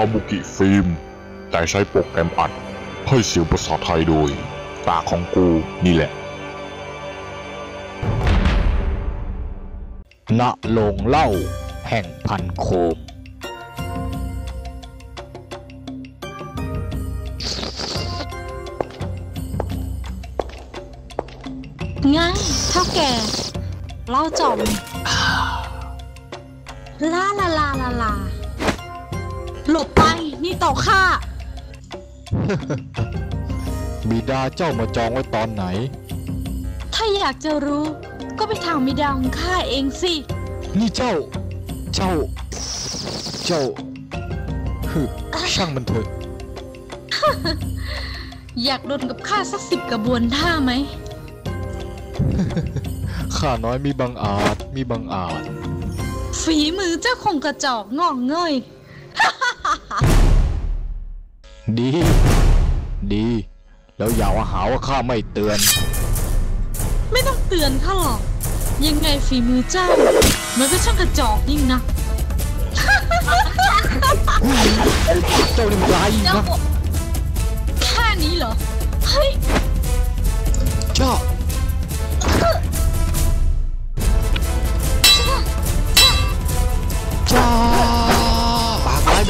าบุกิฟิล์ม แต่ใช้โปรแกรมอัดให้เสียงภาษาไทยโดยปาของกูนี่แหละ ณ โรงเล้าแห่งพันโคมไงเท่าแก่เล่าจอมลาลาลาลาลา ต่าข้า บิดาเจ้ามาจองไว้ตอนไหน ถ้าอยากจะรู้ ก็ไปถามมิดาของข้าเองสิ นี่เจ้า เจ้า เจ้าฮึช่างมันเถอะ อยากโดนกับข้าสักสิบกระบวนท่าไหม ข้าน้อยมีบางอาจ มีบางอาจ ฝีมือเจ้าคงกระจอกงอกเงย ดี ดี แล้วอย่าว่าหาว่าข้าไม่เตือน ไม่ต้องเตือนข้าหรอก ยังไงฝีมือเจ้า มันก็ช่างกระจอกยิ่งนะเจ้านี่มันร้ายเจ้านะบอกแค่นี้เหรอ เฮ้ย เจ้าจ้า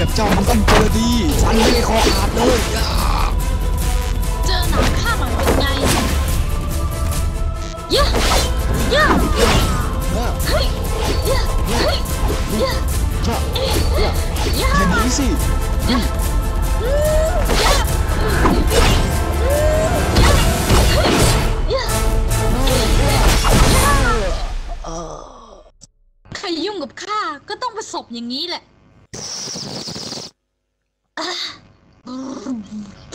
แบบเจ้ามันต้องเจอดีฟันไม่คอขาดเลยอ่าเจอหนังข้าหน่อยเป็นไงยะยะเฮ้ยยะเฮ้ยยะจ้ายะอย่างนี้สิใครยุ่งกับข้าก็ต้องประสบอย่างนี้แหละ อะ